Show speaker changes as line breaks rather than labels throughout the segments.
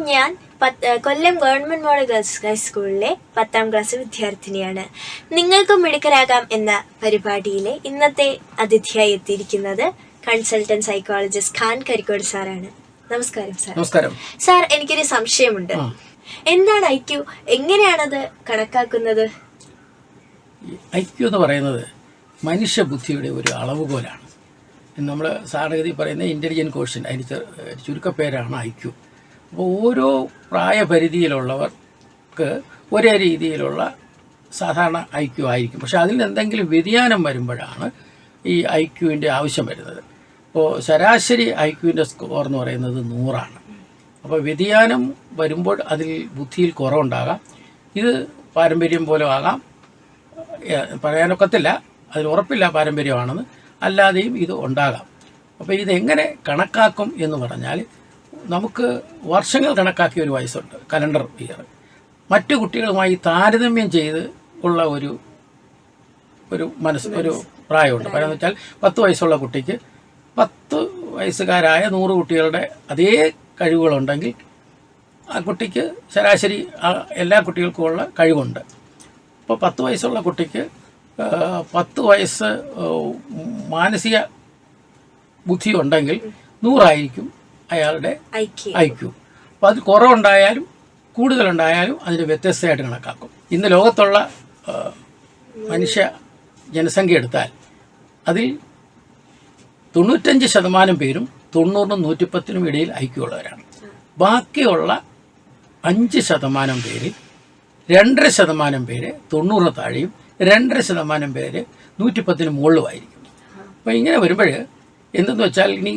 ഞാൻ പത്ത് കൊല്ലം government model girls ഹൈസ്കൂളിലെ പത്താം ക്ലാസ് വിദ്യാർത്ഥിനിയാണ്. നിങ്ങൾക്കും മിടുക്കരാകാം എന്ന പരിപാടിയിലെ ഇന്നത്തെ അതിഥിയായി എത്തിയിരിക്കുന്നത് കൺസൾട്ടന്റ് സൈക്കോളജിസ്റ്റ് ഖാൻ കരിക്കോട് സാറാണ്. നമസ്കാരം സാർ
നമസ്കാരം.
സാർ എനിക്കൊരു സംശയമുണ്ട്. എന്താണ് ഐ ക്യു? എങ്ങനെയാണത് കണക്കാക്കുന്നത്?
ഐ ക്യു എന്ന് പറയുന്നത് മനുഷ്യ ബുദ്ധിയുടെ ഒരു അളവുകോലാണ്. നമ്മൾ സാധാരണഗതി പറയുന്ന ഇന്റലിജന്റ് കോഷ്യൻ അതിന് ചുരുക്കപ്പേരാണ് ഐ ക്യു. അപ്പോൾ ഓരോ പ്രായപരിധിയിലുള്ളവർക്ക് ഒരേ രീതിയിലുള്ള സാധാരണ ഐ ക്യു ആയിരിക്കും. പക്ഷെ അതിൽ എന്തെങ്കിലും വ്യതിയാനം വരുമ്പോഴാണ് ഈ ഐ ക്യുവിന്റെ ആവശ്യം വരുന്നത്. ഇപ്പോൾ ശരാശരി ഐ ക്യുവിന്റെ സ്കോർ എന്ന് പറയുന്നത് നൂറാണ്. അപ്പോൾ വ്യതിയാനം വരുമ്പോൾ അതിൽ ബുദ്ധിയിൽ കുറവുണ്ടാകാം. ഇത് പാരമ്പര്യം പോലും ആകാം. പറയാനൊക്കത്തില്ല. അതിൽ ഉറപ്പില്ല പാരമ്പര്യമാണെന്ന്. അല്ലാതെയും ഇത് ഉണ്ടാകാം. അപ്പോൾ ഇതെങ്ങനെ കണക്കാക്കും എന്ന് പറഞ്ഞാൽ നമുക്ക് വർഷങ്ങൾ കണക്കാക്കിയ ഒരു വയസ്സുണ്ട് കലണ്ടർ ഇയർ മറ്റു കുട്ടികളുമായി താരതമ്യം ചെയ്ത് ഉള്ള ഒരു ഒരു മനസ്സ് ഒരു പ്രായമുണ്ട്. പറയാന്ന് വെച്ചാൽ പത്ത് വയസ്സുള്ള കുട്ടിക്ക് പത്ത് വയസ്സുകാരായ നൂറ് കുട്ടികളുടെ അതേ കഴിവുകളുണ്ടെങ്കിൽ ആ കുട്ടിക്ക് ശരാശരി എല്ലാ കുട്ടികൾക്കുമുള്ള കഴിവുണ്ട്. ഇപ്പോൾ പത്ത് വയസ്സുള്ള കുട്ടിക്ക് പത്ത് വയസ്സ് മാനസിക ബുദ്ധി ഉണ്ടെങ്കിൽ നൂറായിരിക്കും അയാളുടെ
ഐക്യു. ക്യു
അപ്പോൾ അത് കുറവുണ്ടായാലും കൂടുതലുണ്ടായാലും അതിന് വ്യത്യസ്തമായിട്ട് കണക്കാക്കും. ഇന്ന് ലോകത്തുള്ള മനുഷ്യ ജനസംഖ്യ എടുത്താൽ അതിൽ തൊണ്ണൂറ്റഞ്ച് ശതമാനം പേരും തൊണ്ണൂറിനും നൂറ്റിപ്പത്തിനും ഇടയിൽ ഐക്യമുള്ളവരാണ്. ബാക്കിയുള്ള അഞ്ച് ശതമാനം പേര് രണ്ടര ശതമാനം പേര് തൊണ്ണൂറിന് താഴെയും രണ്ടര ശതമാനം പേര് നൂറ്റിപ്പത്തിന് മുകളിലുമായിരിക്കും. അപ്പോൾ ഇങ്ങനെ വരുമ്പോൾ എന്തെന്ന് വെച്ചാൽ ഇനി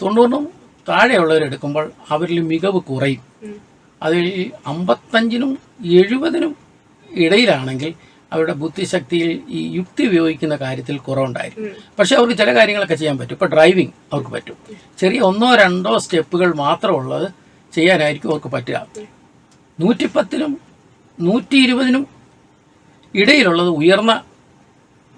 തൊണ്ണൂറിനും താഴെയുള്ളവരെടുക്കുമ്പോൾ അവരിൽ മികവ് കുറയും. അതിൽ അമ്പത്തഞ്ചിനും എഴുപതിനും ഇടയിലാണെങ്കിൽ അവരുടെ ബുദ്ധിശക്തിയിൽ ഈ യുക്തി ഉപയോഗിക്കുന്ന കാര്യത്തിൽ കുറവുണ്ടായിരിക്കും. പക്ഷെ അവർക്ക് ചില കാര്യങ്ങളൊക്കെ ചെയ്യാൻ പറ്റും. ഇപ്പോൾ ഡ്രൈവിംഗ് അവർക്ക് പറ്റും. ചെറിയ ഒന്നോ രണ്ടോ സ്റ്റെപ്പുകൾ മാത്രമുള്ളത് ചെയ്യാനായിരിക്കും അവർക്ക് പറ്റുക. നൂറ്റിപ്പത്തിനും നൂറ്റി ഇരുപതിനും ഇടയിലുള്ളത് ഉയർന്ന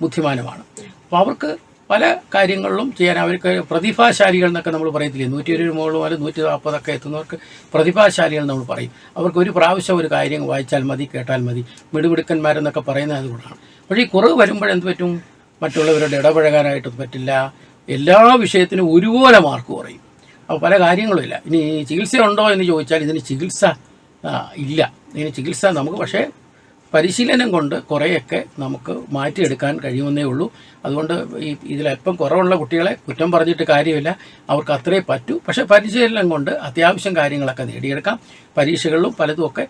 ബുദ്ധിമാനമാണ്. അപ്പോൾ അവർക്ക് പല കാര്യങ്ങളിലും ചെയ്യാൻ അവർക്ക് പ്രതിഭാശാലികൾ എന്നൊക്കെ നമ്മൾ പറയത്തില്ലേ? നൂറ്റി ഇരുപത് മുകളിൽ മുതൽ നൂറ്റി നാൽപ്പതൊക്കെ എത്തുന്നവർക്ക് പ്രതിഭാശാലികൾ നമ്മൾ പറയും. അവർക്ക് ഒരു പ്രാവശ്യം ഒരു കാര്യം വായിച്ചാൽ മതി കേട്ടാൽ മതി. മിടുമിടുക്കന്മാരെന്നൊക്കെ പറയുന്നത് അതുകൊണ്ടാണ്. പക്ഷേ ഈ കുറവ് വരുമ്പോഴെന്ത് പറ്റും? മറ്റുള്ളവരോട് ഇടപഴകാനായിട്ട് പറ്റില്ല. എല്ലാ വിഷയത്തിനും ഒരുപോലെ മാർക്ക് കുറയും. അപ്പോൾ പല കാര്യങ്ങളുമില്ല ഇനി ചികിത്സ ഉണ്ടോ എന്ന് ചോദിച്ചാൽ ഇതിന് ചികിത്സ ഇല്ല. ഇതിന് ചികിത്സ നമുക്ക് പക്ഷേ പരിശീലനം കൊണ്ട് കുറേയൊക്കെ നമുക്ക് മാറ്റിയെടുക്കാൻ കഴിയുമെന്നേ ഉള്ളൂ. അതുകൊണ്ട് ഈ ഇതിലെപ്പം കുറവുള്ള കുട്ടികളെ കുറ്റം പറഞ്ഞിട്ട് കാര്യമില്ല. അവർക്ക് അത്രേ പറ്റൂ. പക്ഷേ പരിശീലനം കൊണ്ട് അത്യാവശ്യം കാര്യങ്ങളൊക്കെ നേടിയെടുക്കാം. പരീക്ഷകളിലും പലതുമൊക്കെ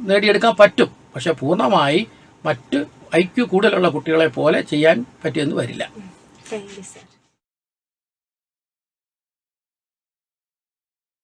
നേടിയെടുക്കാൻ പറ്റും. പക്ഷേ പൂർണമായി മറ്റ് ഐക്യു കൂടുതലുള്ള കുട്ടികളെ പോലെ ചെയ്യാൻ പറ്റിയെന്ന് വരില്ല.